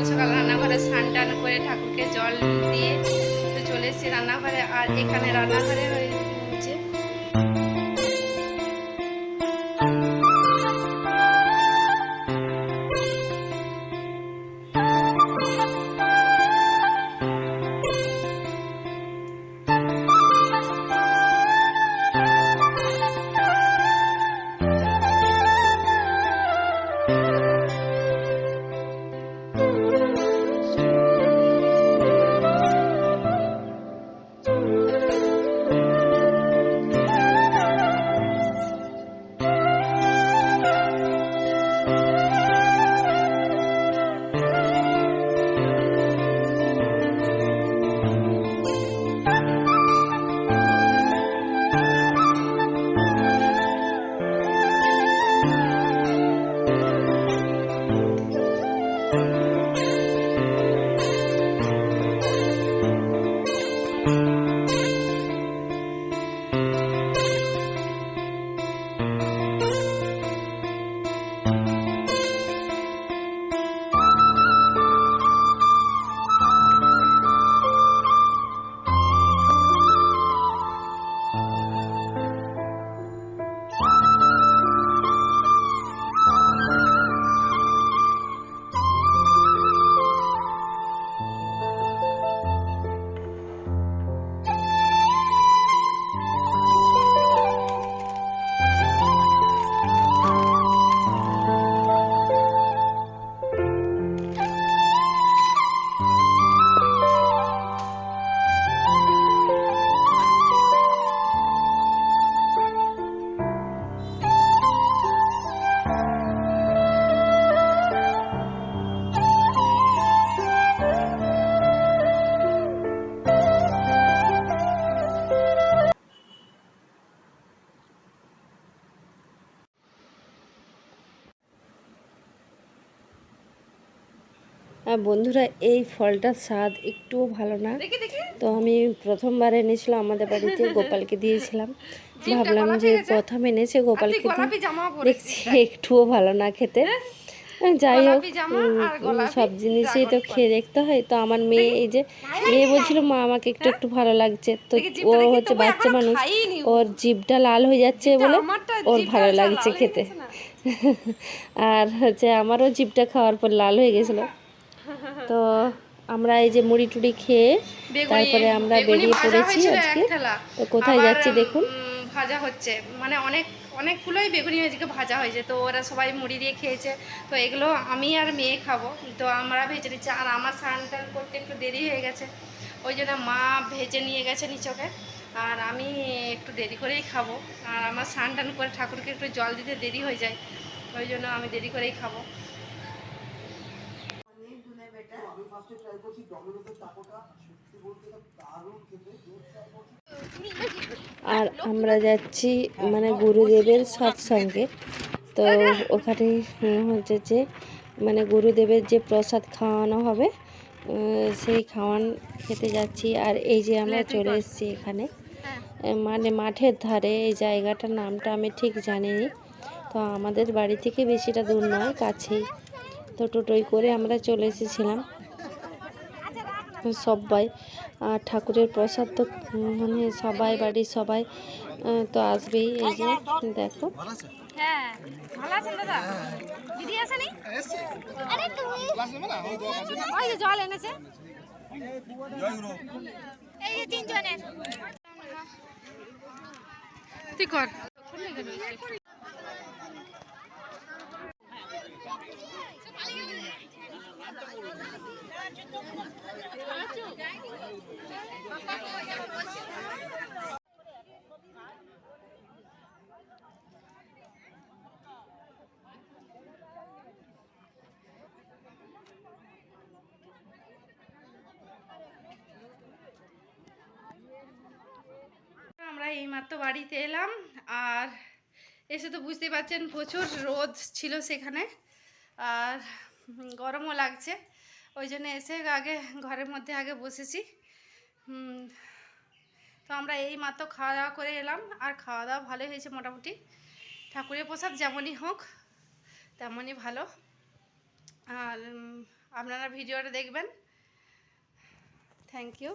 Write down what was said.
সকাল সকাল রান্নাঘরে স্নান টান করে ঠাকুরকে জল দিয়ে চলে এসেছি রান্নাঘরে। আর এখানে রান্নাঘরে হয়ে বন্ধুরা এই ফলটার স্বাদ একটুও ভালো না। তো আমি প্রথমবার এনেছিলাম আমাদের বাড়িতে গোপালকে দিয়েছিলাম। ভাবলাম যে প্রথম এনেছে গোপালকে দেখছি একটুও ভালো না খেতে। যাই হোক সব জিনিসই তো খেয়ে দেখতে হয়। তো আমার মেয়ে এই যে মেয়ে বলছিল মা আমাকে একটু একটু ভালো লাগছে। তো ও হচ্ছে বাচ্চা মানুষ। ওর জিভটা লাল হয়ে যাচ্ছে বলে ওর ভালো লাগছে খেতে। আর হচ্ছে আমারও জিভটা খাওয়ার পর লাল হয়ে গেছিল। তো আমরা এই যে মুড়ি টুড়ি খেয়ে তারপরে আমরা বেরিয়ে পড়েছি আজকে। তো কোথায় যাচ্ছি দেখুন। ভাজা হচ্ছে। মানে অনেক অনেকগুলোই বেগুনি আজকে ভাজা হয়েছে। তো ওরা সবাই মুড়ি দিয়ে খেয়েছে। তো এগুলো আমি আর মেয়ে খাব। তো আমরা ভেজে নিচ্ছি। আর আমার স্নান টান করতে একটু দেরি হয়ে গেছে। ওই জন্য মা ভেজে নিয়ে গেছে নিচকে। আর আমি একটু দেরি করেই খাব। আর আমার স্নান টান করে ঠাকুরকে একটু জল দিতে দেরি হয়ে যায়। ওই জন্য আমি দেরি করেই খাব। আর আমরা যাচ্ছি মানে গুরুদেবের সৎসঙ্গে। তো ওখানে হচ্ছে যে মানে গুরুদেবের যে প্রসাদ খাওয়ানো হবে সেই খাওয়ান খেতে যাচ্ছি। আর এই যে আমরা চলে এসেছি এখানে মানে মাঠের ধারে এই জায়গাটার নামটা আমি ঠিক জানিনি। তো আমাদের বাড়ি থেকে বেশিটা দূর নয় কাছেই। তো টোটোই করে আমরা চলে এসেছিলাম। সবাই আর ঠাকুরের প্রসাদ তো মানে সবাই বাড়ির সবাই তো আসবেই। এই যে দেখো। হ্যাঁ ভালো আছেন দাদা? দিদি আসেনি? ওই যে জল এনেছে। এই যে তিনজনের। তুই কর। আমরা এইমাত্র বাড়িতে এলাম আর এসে তো বুঝতেই পারছেন প্রচুর রোদ ছিল সেখানে। আর গরমও লাগছে। ওই জন্য এসে আগে ঘরের মধ্যে আগে বসেছি। তো আমরা এই মাত্র খাওয়া দাওয়া করে এলাম। আর খাওয়া দাওয়া ভালোই হয়েছে মোটামুটি। ঠাকুরের প্রসাদ যেমনই হোক, তেমনই ভালো। আর আপনারা ভিডিওটা দেখবেন। Thank you